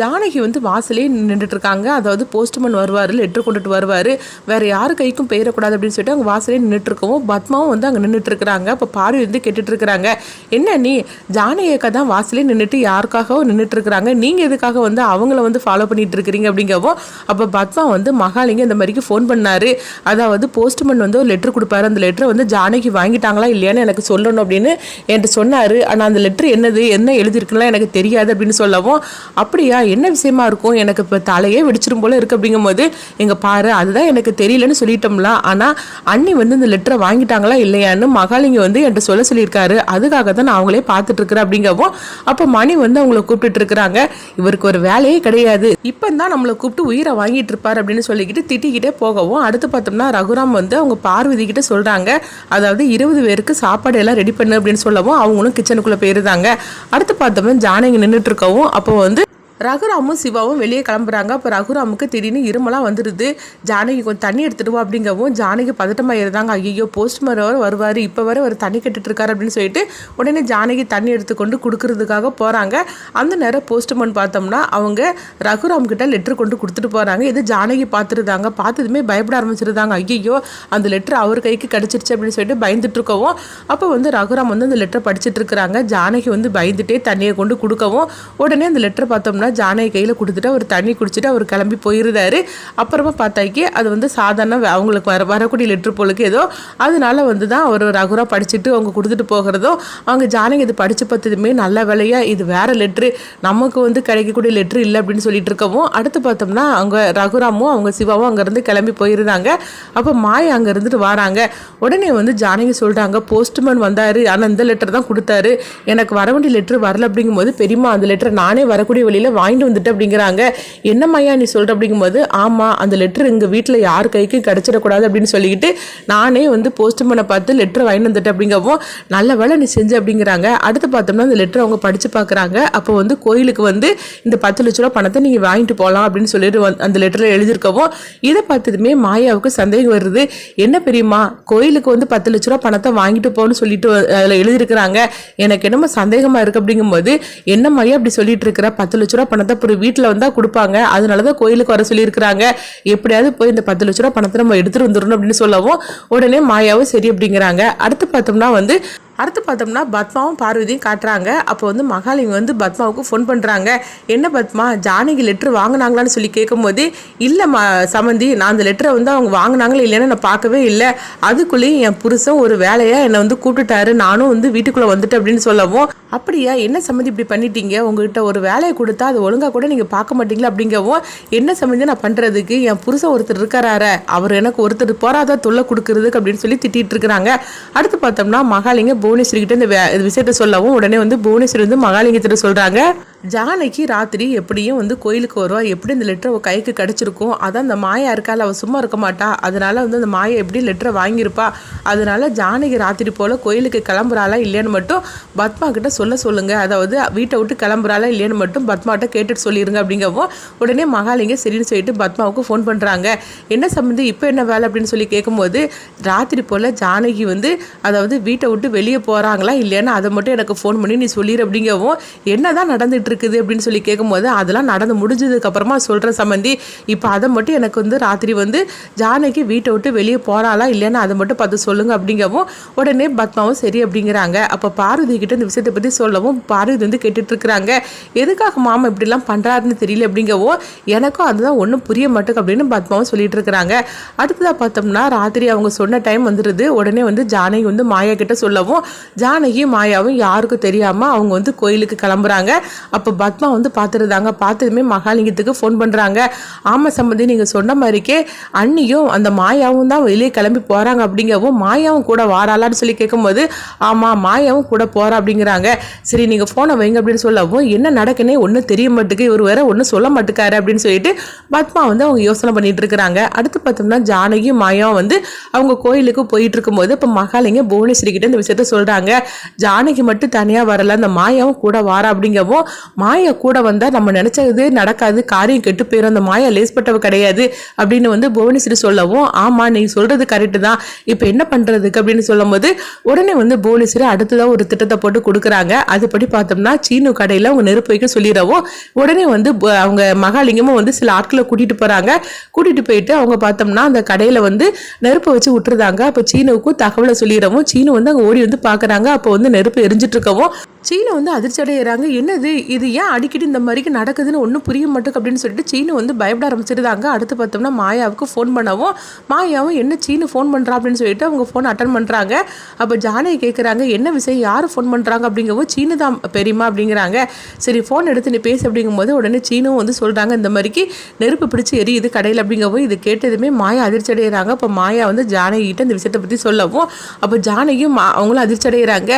ஜானகி வந்து வாசலே நின்றுட்டு இருக்காங்க அதாவது போஸ்ட்மேன் வருவார் லெட்ரு கொண்டுட்டு வருவார். வேறு யார் கைக்கும் பெயரக்கூடாது அப்படின்னு சொல்லிட்டு அவங்க வாசலே நின்றுட்டு இருக்கவும் பத்மாவும் வந்து அங்கே நின்றுட்டு இருக்கிறாங்க அப்போ பார்வை வந்து கேட்டுட்டு இருக்கிறாங்க என்ன நீ ஜானகியக்கா தான் வாசலே நின்றுட்டு யாருக்காகவும் நின்றுட்டு இருக்கிறாங்க நீங்கள் எதுக்காக வந்து அவங்கள வந்து ஃபாலோ பண்ணிட்டு இருக்கிறீங்க அப்படிங்கவும் அப்போ பத்மா வந்து மகாலிங்க இந்த மாதிரிக்கு ஃபோன் பண்ணார். அதாவது போஸ்ட்மேன் வந்து ஒரு லெட்ரு கொடுப்பாரு. அந்த லெட்டரை வந்து ஜானகி வாங்கிட்டாங்களா இல்லையான்னு எனக்கு சொல்லணும் அப்படின்னு என்கிட்ட சொன்னார். ஆனால் அந்த லெட்ரு என்னது என்ன எழுதியிருக்குலாம் எனக்கு தெரியாது அப்படின்னு சொல்லவும் அப்படியா என்ன விஷயமா இருக்கும்? எனக்கு இப்போ தலையே வெடிச்சிரும் போல இருக்கு அப்படிங்கும்போது எங்க பாரு அதுதான் எனக்கு தெரியலன்னு சொல்லிட்டோம்லாம் ஆனால் அண்ணி வந்து இந்த லெட்டரை வாங்கிட்டாங்களா இல்லையான்னு மகாலிங்க வந்து என்கிட்ட சொல்ல சொல்லியிருக்காரு. அதுக்காக தான் நான் அவங்களே பார்த்துட்டு இருக்கிறேன் அப்படிங்கவும் அப்போ மணி வந்து அவங்கள கூப்பிட்டுட்ருக்குறாங்க. இவருக்கு ஒரு வேலையே கிடையாது. இப்போ தான் நம்மளை கூப்பிட்டு உயிரை வாங்கிட்டு இருப்பார் அப்படின்னு சொல்லிக்கிட்டு திட்டிக்கிட்டே போகவும் அடுத்து பார்த்தோம்னா ரகுராம் வந்து அவங்க பார்வதி கிட்ட சொல்கிறாங்க அதாவது இருபது பேருக்கு சாப்பாடு எல்லாம் ரெடி பண்ணு அப்படின்னு சொல்லவும் அவங்களும் கிச்சனுக்குள்ளே போயிருந்தாங்க. அடுத்து பார்த்தோம்னா ஜானகி நின்றுட்டு இருக்கவும் அப்போ வந்து ரகுராமும் சிவாவும் வெளியே கிளம்புறாங்க. அப்போ ரகுராமுக்கு திடீர்னு இருமலாம் வந்துடுது ஜானகி கொஞ்சம் தண்ணி எடுத்துட்டு வா அப்படிங்கவும் ஜானகி பதட்டமாக இருந்தாங்க. ஐயோ போஸ்ட்மர் வர வருவார். இப்போ வர ஒரு தண்ணி கட்டிட்டு இருக்காரு அப்படின்னு சொல்லிட்டு உடனே ஜானகி தண்ணி எடுத்துக்கொண்டு கொடுக்கறதுக்காக போகிறாங்க அந்த நேரம் போஸ்ட்மேன் பார்த்தோம்னா அவங்க ரகுராம் கிட்ட லெட்ரு கொண்டு கொடுத்துட்டு போகிறாங்க இது ஜானகி பார்த்துருந்தாங்க. பார்த்ததுமே பயப்பட ஆரம்பிச்சிருந்தாங்க. ஐயோ அந்த லெட்டர் அவர் கைக்கு கிடச்சிருச்சு அப்படின்னு சொல்லிட்டு பயந்துட்டு இருக்கவும் அப்போ வந்து ரகுராம் வந்து அந்த லெட்டரை படிச்சுட்டு இருக்கிறாங்க ஜானகி வந்து பயந்துட்டே தண்ணியை கொண்டு கொடுக்கவும் உடனே அந்த லெட்டரை பார்த்தோம்னா ஜானகி கையில் கொடுத்துட்டு அவர் தண்ணி குடிச்சிட்டு அவர் கிளம்பி போயிருந்தாரு. அப்புறமா பார்த்தாக்கி அது வந்து சாதாரண வ- அவங்களுக்கு வர வரக்கூடிய லெட்ரு போலுக்கு ஏதோ அதனால வந்து தான் அவர் ரகுரா படிச்சுட்டு அவங்க கொடுத்துட்டு போகிறதோ அவங்க ஜானகி இது படித்து பார்த்ததுமே நல்ல வேலையாக இது வேறு லெட்ரு நமக்கு வந்து கிடைக்கக்கூடிய லெட்ரு இல்லை அப்படின்னு சொல்லிட்டு இருக்கவும் அடுத்து பார்த்தோம்னா அவங்க ரகுராமும் அவங்க சிவாவும் அங்கேருந்து கிளம்பி போயிருந்தாங்க. அப்போ மாய் அங்கே இருந்துட்டு வராங்க. உடனே வந்து ஜானகி சொல்கிறாங்க போஸ்ட்மேன் வந்தார். ஆனால் இந்த லெட்டர் தான் கொடுத்தாரு. எனக்கு வர வேண்டிய லெட்ரு வரல அப்படிங்கும்போது பெரியம்மா அந்த லெட்டர் நானே வரக்கூடிய வழியில் வாங்கிட்டு வந்துட்டு அப்படிங்கிறாங்க. என்ன நீ சொல்கிற அப்படிங்கும்போது ஆமாம் அந்த லெட்ரு எங்கள் வீட்டில் யார் கைக்கு கிடச்சிடக்கூடாது அப்படின்னு சொல்லிக்கிட்டு நானே வந்து போஸ்ட்மேனை பார்த்து லெட்ரு வாங்கிட்டு வந்துட்டேன் அப்படிங்கவும் நல்ல வேலை நீ செஞ்ச அப்படிங்கிறாங்க. அடுத்து பார்த்தோம்னா அந்த லெட்டர் அவங்க படித்து பார்க்குறாங்க. அப்போ வந்து கோயிலுக்கு வந்து இந்த பத்து லட்ச ரூபா பணத்தை நீங்கள் வாங்கிட்டு போகலாம் அப்படின்னு சொல்லிட்டு அந்த லெட்டரில் எழுதியிருக்கவும் இதை பார்த்ததுமே மாயாவுக்கு சந்தேகம் வருது. என்ன பெரியம்மா கோயிலுக்கு வந்து பத்து லட்ச ரூபா பணத்தை வாங்கிட்டு போகணும்னு சொல்லிட்டு அதில் எழுதியிருக்கிறாங்க. எனக்கு என்னமோ சந்தேகமாக இருக்குது அப்படிங்கும்போது என்ன மாயா அப்படி சொல்லிட்டு இருக்கிற? பத்து லட்ச ரூபா பணத்தை அப்புறம் வீட்டில் வந்தால் கொடுப்பாங்க. அதனால தான் கோயிலுக்கு வர சொல்லியிருக்கிறாங்க. எப்படியாவது போய் இந்த பத்து லட்ச ரூபா பணத்தை நம்ம எடுத்துட்டு வந்துடணும் அப்படின்னு சொல்லவும் உடனே மாயாவும் சரி அப்படிங்கிறாங்க. அடுத்து பார்த்தோம்னா வந்து அடுத்து பார்த்தோம்னா பத்மாவும் பார்வதியும் காட்டுறாங்க. அப்போ வந்து மகாலிங்க வந்து பத்மாவுக்கு ஃபோன் பண்ணுறாங்க என்ன பத்மா ஜானகி லெட்ரு வாங்கினாங்களான்னு சொல்லி கேட்கும்போது இல்லை ம சமந்தி நான் அந்த லெட்டரை வந்து அவங்க வாங்கினாங்களே இல்லைன்னு நான் பார்க்கவே இல்லை. அதுக்குள்ளேயும் என் புருஷன் ஒரு வேலையாக என்னை வந்து கூப்பிட்டுட்டாரு. நானும் வந்து வீட்டுக்குள்ளே வந்துட்டேன் அப்படின்னு சொல்லவும் அப்படியா என்ன சம்மந்தி இப்படி பண்ணிட்டீங்க? உங்ககிட்ட ஒரு வேலையை கொடுத்தா அது ஒழுங்காக கூட நீங்கள் பார்க்க மாட்டீங்களா? அப்படிங்கவும் என்ன சம்மந்தி நான் பண்ணுறதுக்கு என் புருஷன் ஒருத்தர் இருக்காரார. அவர் எனக்கு ஒருத்தர் போராத தொல்லை கொடுக்கறதுக்கு அப்படின்னு சொல்லி திட்டிகிட்டு இருக்கிறாங்க. அடுத்து பார்த்தோம்னா மகாலிங்க போ கிட்ட இந்த இந்த விஷயத்த சொல்லவும் உடனே வந்து புவனேஸ்வரி வந்து மகாலிங்கத்திட்ட சொல்கிறாங்க ஜானகி ராத்திரி எப்படியும் வந்து கோயிலுக்கு வருவா. எப்படி இந்த லெட்டர் கைக்கு கிடச்சிருக்கும் அதான் அந்த மாயா இருக்கால அவள் சும்மா இருக்க மாட்டா. அதனால வந்து அந்த மாயா எப்படி லெட்டரை வாங்கியிருப்பா. அதனால ஜானகி ராத்திரி போல் கோயிலுக்கு கிளம்புறாளா இல்லையான்னு மட்டும் பத்மா கிட்ட சொல்ல சொல்லுங்கள் அதாவது வீட்டை விட்டு கிளம்புறாளா இல்லையான்னு மட்டும் பத்மாட்ட கேட்டுட்டு சொல்லிடுங்க அப்படிங்கவும் உடனே மகாலிங்க சரின்னு சொல்லிட்டு பத்மாவுக்கு ஃபோன் பண்ணுறாங்க என்ன சம்மந்தி இப்போ என்ன வேலை அப்படின்னு சொல்லி கேட்கும்போது ராத்திரி போல் ஜானகி வந்து அதாவது வீட்டை விட்டு வெளியே போகிறாங்களா இல்லையான்னு அதை மட்டும் எனக்கு ஃபோன் பண்ணி நீ சொல்லிடு அப்படிங்கவும் என்ன தான் நடந்துட்டு இருக்குது அப்படின்னு சொல்லி கேட்கும்போது அதெல்லாம் நடந்து முடிஞ்சதுக்கப்புறமா சொல்கிற சம்மந்தி இப்போ அதை மட்டும் எனக்கு வந்து ராத்திரி வந்து ஜானகி வீட்டை விட்டு வெளியே போகிறாளா இல்லைன்னு அதை மட்டும் பார்த்து சொல்லுங்கள் அப்படிங்கவும் உடனே பத்மாவும் சரி அப்படிங்கிறாங்க. அப்போ பார்வதி கிட்ட இந்த விஷயத்தை பற்றி சொல்லவும் பார்வதி வந்து கேட்டுட்டு இருக்கிறாங்க. எதுக்காக மாமா இப்படிலாம் பண்ணுறாருன்னு தெரியல அப்படிங்கவும் எனக்கும் அதுதான் ஒன்றும் புரிய மாட்டேங்க அப்படின்னு பத்மாவும் சொல்லிட்டு இருக்கிறாங்க. அடுத்ததாக பார்த்தோம்னா ராத்திரி அவங்க சொன்ன டைம் வந்துடுது உடனே வந்து ஜானகி வந்து மாயா கிட்ட சொல்லவும் ஜானகியும் மாயாவும் யாருக்கும் தெரியாமல் அவங்க வந்து கோயிலுக்கு கிளம்புறாங்க. அப்போ அப்போ பத்மா வந்து பார்த்துருந்தாங்க. பார்த்ததுமே மகாலிங்கத்துக்கு ஃபோன் பண்ணுறாங்க ஆமாம் சம்பந்தி நீங்கள் சொன்ன மாதிரிக்கே அண்ணியும் அந்த மாயாவும் தான் வெளியே கிளம்பி போகிறாங்க அப்படிங்கவும் மாயாவும் கூட வாராளான்னு சொல்லி கேட்கும்போது ஆமாம் மாயாவும் கூட போகிறா அப்படிங்கிறாங்க. சரி நீங்கள் ஃபோனை வைங்க அப்படின்னு சொல்லவும் என்ன நடக்குன்னே ஒன்றும் தெரிய மாட்டுக்கு இவர் வேற ஒன்றும் சொல்ல மாட்டுக்காரு அப்படின்னு சொல்லிட்டு பத்மா வந்து அவங்க யோசனை பண்ணிட்டு இருக்கிறாங்க. அடுத்து பார்த்தோம்னா ஜானகியும் மாயாவும் வந்து அவங்க கோயிலுக்கு போயிட்டு இருக்கும்போது இப்போ மகாலிங்க புவனேஸ்வரி கிட்ட இந்த விஷயத்த சொல்கிறாங்க ஜானகி மட்டும் தனியாக வரல அந்த மாயாவும் கூட வாரா அப்படிங்கவும் மாயா கூட வந்தால் நம்ம நினச்சது நடக்காது காரியம் கெட்டு போயிடும் அந்த மாயா லேஸ்பட்டவ கிடையாது அப்படின்னு வந்து புவனேஸ்வரி சொல்லவும் ஆமாம் நீ சொல்கிறது கரெக்டு தான். இப்போ என்ன பண்ணுறதுக்கு அப்படின்னு சொல்லும்போது உடனே வந்து புவனேஸ்வரி அடுத்ததாக ஒரு திட்டத்தை போட்டு கொடுக்குறாங்க. அதுபடி பார்த்தோம்னா சீனு கடையில் அவங்க நெருப்பு வைக்க சொல்லிடவும் உடனே வந்து அவங்க மகாலிங்கமும் வந்து சில ஆட்களை கூட்டிகிட்டு போகிறாங்க கூட்டிகிட்டு போயிட்டு அவங்க பார்த்தோம்னா அந்த கடையில் வந்து நெருப்பை வச்சு விட்டுருந்தாங்க. அப்போ சீனுவுக்கும் தகவலை சொல்லிடவும் சீனு வந்து அங்கே ஓடி வந்து பார்க்குறாங்க. அப்போ வந்து நெருப்பு எரிஞ்சிட்டு இருக்கவும் சீனு வந்து அதிர்ச்சி அடைகிறாங்க என்னது? இது இது ஏன் அடிக்கடி இந்த மாதிரிக்கு நடக்குதுன்னு ஒன்றும் புரிய மாட்டேங்குது அப்படின்னு சொல்லிட்டு சீனு வந்து பயப்பட ஆரம்பிச்சிருந்தாங்க அடுத்து பார்த்தோம்னா மாயாவுக்கு ஃபோன் பண்ணவும் மாயாவும் என்ன சீனு ஃபோன் பண்ணுறா அப்படின்னு சொல்லிட்டு அவங்க ஃபோன் அட்டன் பண்ணுறாங்க அப்போ ஜானகி கேட்குறாங்க என்ன விஷயம்? யார் ஃபோன் பண்ணுறாங்க அப்படிங்கவும் சீனு தான் பெரியமா அப்படிங்கிறாங்க. சரி ஃபோன் எடுத்து நீ பேசு அப்படிங்கும்போது உடனே சீனும் வந்து சொல்கிறாங்க இந்த மாதிரிக்கு நெருப்பு பிடிச்சி எரியுது கடையில் அப்படிங்கவும் இது கேட்டதுமே மாயா அதிர்ச்சி அடைகிறாங்க அப்போ மாயா வந்து ஜானகிட்ட இந்த விஷயத்தை பற்றி சொல்லவும் அப்போ ஜானகியும் மா- அவங்களும் அதிர்ச்சி அடைகிறாங்க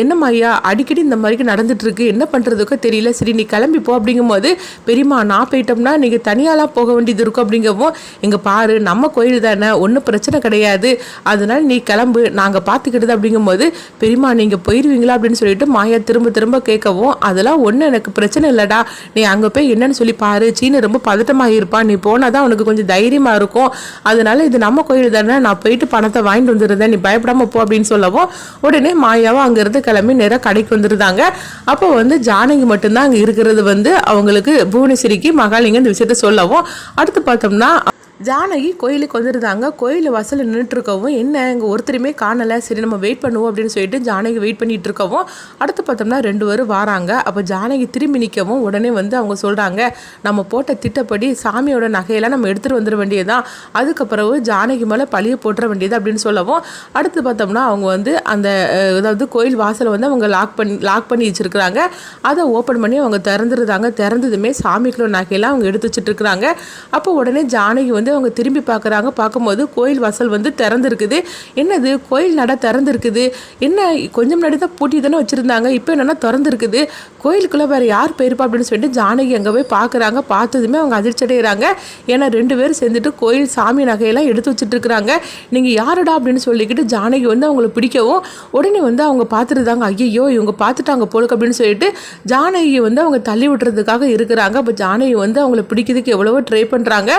என்ன மாயா? அடிக்கடி இந்த மாதிரிக்கு நடந்துட்டு இருக்கு. என்ன பண்ணுறதுக்கோ தெரியல. சரி நீ கிளம்பி போ அப்படிங்கும்போது பெரியம்மா நான் போயிட்டோம்னா நீங்கள் தனியாலாம் போக வேண்டியது இருக்கும் அப்படிங்கவும் இங்கே பாரு நம்ம கோயில் தானே ஒன்றும் பிரச்சனை கிடையாது. அதனால நீ கிளம்பு நாங்கள் பார்த்துக்கிட்டது அப்படிங்கும்போது பெரியம்மா நீங்கள் போயிடுவீங்களா அப்படின்னு சொல்லிட்டு மாயா திரும்ப திரும்ப கேட்கவும் அதெல்லாம் ஒன்றும் எனக்கு பிரச்சனை இல்லைடா. நீ அங்கே போய் என்னன்னு சொல்லி பாரு. சீனு ரொம்ப பதட்டமாக இருப்பான் நீ போனால் தான் உனக்கு கொஞ்சம் தைரியமாக இருக்கும். அதனால இது நம்ம கோயில் தானே. நான் போயிட்டு பணத்தை வாங்கிட்டு வந்துருந்தேன் நீ பயப்படாமல் போ அப்படின்னு சொல்லவும் உடனே மாயாவும் அங்கேருந்து கிளம்பி நேராக கடைக்கு வந்துருந்தாங்க அப்போ வந்து ஜானகி மட்டும் மட்டும்தான் அங்கே இருக்கிறது வந்து அவங்களுக்கு புவனேஸ்வரிக்கு மகாலிங்க இந்த விஷயத்த சொல்லவும். அடுத்து பார்த்தோம்னா ஜானகி கோயிலுக்கு வந்துருந்தாங்க. கோயில் வாசலில் நின்றுட்டுருக்கவும் என்ன இங்கே ஒருத்தருமே காணலை சரி நம்ம வெயிட் பண்ணுவோம் அப்படின்னு சொல்லிட்டு ஜானகி வெயிட் பண்ணிட்டு இருக்கவும் அடுத்து பார்த்தோம்னா ரெண்டு பேரும் வராங்க. அப்போ ஜானகி திரும்பி நிற்கவும் உடனே வந்து அவங்க சொல்கிறாங்க நம்ம போட்ட திட்டப்படி சாமியோட நகையெல்லாம் நம்ம எடுத்துகிட்டு வந்துட வேண்டியதுதான். அதுக்கப்புறம் ஜானகி மேலே பழிய போட்டுற வேண்டியது அப்படின்னு சொல்லவும் அடுத்து பார்த்தோம்னா அவங்க வந்து அந்த அதாவது கோயில் வாசலை வந்து அவங்க லாக் பண்ணி லாக் பண்ணி வச்சுருக்குறாங்க. அதை ஓப்பன் பண்ணி அவங்க திறந்துருந்தாங்க திறந்ததுமே சாமிக்குள்ள நகையெல்லாம் அவங்க எடுத்து வச்சுட்டு இருக்கிறாங்க அப்போ உடனே ஜானகி வந்து அவங்க திரும்பி பார்க்குறாங்க. பார்க்கும்போது கோயில் வாசல் வந்து திறந்துருக்குது. என்னது? கோயில் நட திறந்துருக்குது. என்ன கொஞ்சம் முன்னாடி தான் பூட்டி தானே வச்சுருந்தாங்க. இப்போ என்னென்னா திறந்துருக்குது. கோயிலுக்குள்ளே வேறு யார் போயிருப்பா அப்படின்னு சொல்லிட்டு ஜானகி அங்கே போய் பார்க்குறாங்க. பார்த்ததுமே அவங்க அதிர்ச்சி அடைகிறாங்க ஏன்னா ரெண்டு பேரும் சேர்ந்துட்டு கோயில் சாமி நகையெல்லாம் எடுத்து வச்சுட்ருக்குறாங்க நீங்கள் யாருடா அப்படின்னு சொல்லிக்கிட்டு ஜானகி வந்து அவங்கள பிடிக்கவும் உடனே வந்து அவங்க பார்த்துருந்தாங்க. ஐயோ இவங்க பார்த்துட்டாங்க போலுக்கு அப்படின்னு சொல்லிட்டு ஜானகியை வந்து அவங்க தள்ளி விட்டுறதுக்காக இருக்கிறாங்க. அப்போ ஜானகி வந்து அவங்கள பிடிக்கிறதுக்கு எவ்வளவோ ட்ரை பண்ணுறாங்க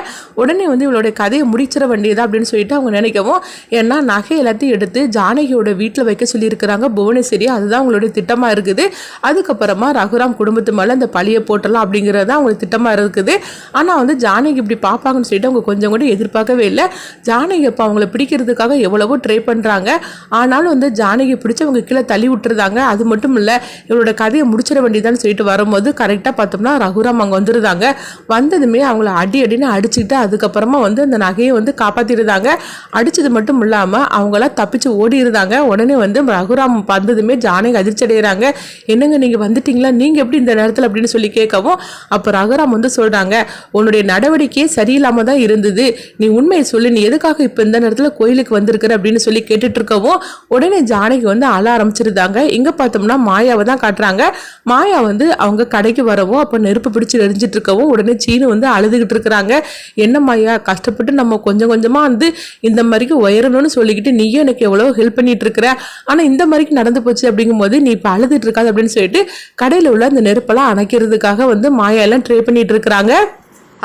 உடனே வந்து வந்து இவளுடைய கதையை முடிச்சிட வேண்டியதா அப்படின்னு சொல்லிட்டு அவங்க நினைக்கவும் ஏன்னா நகை எல்லாத்தையும் எடுத்து ஜானகியோட வீட்டில் வைக்க சொல்லியிருக்கிறாங்க புவனேஸ்வரி. அதுதான் அவங்களுடைய திட்டமாக இருக்குது. அதுக்கப்புறமா ரகுராம் குடும்பத்து மேலே அந்த பழியை போட்டலாம் அப்படிங்கிறது தான் அவங்களுக்கு திட்டமாக இருக்குது. ஆனால் வந்து ஜானகி இப்படி பார்ப்பாங்கன்னு சொல்லிட்டு அவங்க கொஞ்சம் கூட எதிர்பார்க்கவே இல்லை. ஜானகி அப்போ அவங்கள பிடிக்கிறதுக்காக எவ்வளவோ ட்ரை பண்ணுறாங்க ஆனாலும் வந்து ஜானகி பிடிச்சி அவங்க கீழே தள்ளி விட்டுருந்தாங்க அது மட்டும் இல்லை இவளோட கதையை முடிச்சிட வேண்டியதான்னு சொல்லிட்டு வரும்போது கரெக்டாக பார்த்தோம்னா ரகுராம் அங்கே வந்துருந்தாங்க வந்ததுமே அவங்கள அடி அடின்னு அடிச்சுக்கிட்டு அதுக்கப்புறமா அம்மா வந்து அந்த நகையை வந்து காப்பாற்றிருந்தாங்க அடித்தது மட்டும் இல்லாமல் அவங்களாம் தப்பிச்சு ஓடி இருந்தாங்க. உடனே வந்து ரகுராம் வந்ததுமே ஜானகி அதிர்ச்சி அடைகிறாங்க என்னங்க நீங்கள் வந்துட்டீங்களா? நீங்கள் எப்படி இந்த நேரத்தில் அப்படின்னு சொல்லி கேட்கவும் அப்போ ரகுராம் வந்து சொல்கிறாங்க உன்னுடைய நடவடிக்கையே சரியில்லாமல் தான் இருந்தது. நீ உண்மையை சொல்லு. நீ எதுக்காக இப்போ இந்த நேரத்தில் கோயிலுக்கு வந்திருக்கிற? அப்படின்னு சொல்லி கேட்டுட்டு இருக்கவும் உடனே ஜானகி வந்து அழ ஆரம்பிச்சிருந்தாங்க. இங்கே பார்த்தோம்னா மாயாவை தான் காட்டுறாங்க. மாயா வந்து அவங்க கடைக்கு வரவும் அப்போ நெருப்பு பிடிச்சி எரிஞ்சிட்டு இருக்கவும் உடனே சீனு வந்து அழுதுகிட்டு இருக்கிறாங்க. என்ன மாயா? கஷ்டப்பட்டு நம்ம கொஞ்சம் கொஞ்சமாக வந்து இந்த மாதிரிக்கு உயரணும்னு சொல்லிக்கிட்டு நீயும் எனக்கு எவ்வளோ ஹெல்ப் பண்ணிட்டு இருக்கிற ஆனால் இந்த மாதிரிக்கு நடந்து போச்சு அப்படிங்கும்போது நீ இப்போ அழுதுட்டு இருக்காது அப்படின்னு சொல்லிட்டு கடையில் உள்ள அந்த நெருப்பெல்லாம் அணைக்கிறதுக்காக வந்து மாயா எல்லாம் ட்ரை பண்ணிட்டு இருக்கிறாங்க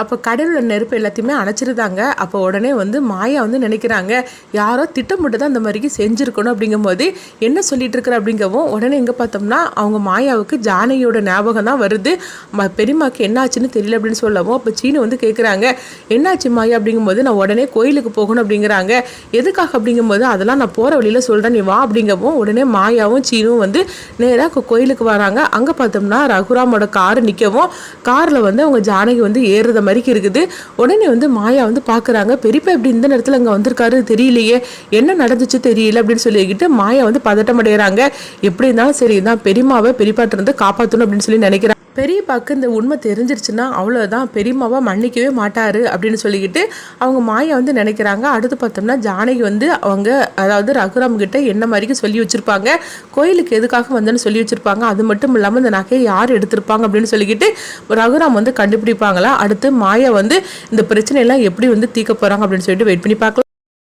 அப்போ கடையில் நெருப்பு எல்லாத்தையுமே அணைச்சிருந்தாங்க. அப்போ உடனே வந்து மாயா வந்து நினைக்கிறாங்க யாரோ திட்டமிட்டு தான் அந்த மாதிரிக்கு செஞ்சுருக்கணும். அப்படிங்கும்போது என்ன சொல்லிட்டு இருக்கிற அப்படிங்கவும் உடனே எங்கே பார்த்தோம்னா அவங்க மாயாவுக்கு ஜானகியோட ஞாபகம் தான் வருது. பெரியமாக்கு பெரியம்மாக்கு என்னாச்சுன்னு தெரியல அப்படின்னு சொல்லவும் அப்போ சீனு வந்து கேட்குறாங்க என்னாச்சு மாயா? அப்படிங்கும்போது நான் உடனே கோயிலுக்கு போகணும் அப்படிங்கிறாங்க. எதுக்காக? அப்படிங்கும்போது அதெல்லாம் நான் போகிற வழியில் சொல்கிறேன் நீ வா அப்படிங்கவும் உடனே மாயாவும் சீனும் வந்து நேராக கோயிலுக்கு வராங்க. அங்கே பார்த்தோம்னா ரகுராமோட கார் நிற்கவும் காரில் வந்து அவங்க ஜானகி வந்து ஏறுறத மாதிரிக்கு இருக்குது. உடனே வந்து மாயா வந்து பார்க்குறாங்க பெரியப்பா இப்படி இந்த நேரத்தில் அங்கே வந்திருக்காரு தெரியலையே. என்ன நடந்துச்சு தெரியல அப்படின்னு சொல்லிக்கிட்டு மாயா வந்து பதட்டம் அடைகிறாங்க எப்படி இருந்தாலும் சரி தான் பெரியமாவை பெரியப்பாட்டிருந்து காப்பாற்றணும் அப்படின்னு சொல்லி நினைக்கிறாங்க. பெரியப்பாக்கு இந்த உண்மை தெரிஞ்சிருச்சுன்னா அவ்வளோதான் பெரியம்மாவை மன்னிக்கவே மாட்டார் அப்படின்னு சொல்லிக்கிட்டு அவங்க மாயா வந்து நினைக்கிறாங்க. அடுத்து பார்த்தோம்னா ஜானகி வந்து அவங்க அதாவது ரகுராம் கிட்ட என்ன மாதிரிக்கு சொல்லி வச்சுருப்பாங்க கோயிலுக்கு எதுக்காக வந்தேன்னு சொல்லி வச்சுருப்பாங்க. அது மட்டும் இல்லாமல் இந்த நகையை யார் எடுத்திருப்பாங்க அப்படின்னு சொல்லிக்கிட்டு ரகுராம் வந்து கண்டுபிடிப்பாங்களா? அடுத்து மாயா வந்து இந்த பிரச்சனையெல்லாம் எப்படி வந்து தீக்க போகிறாங்க அப்படின்னு சொல்லிட்டு வெயிட் பண்ணி பார்க்கலாம்.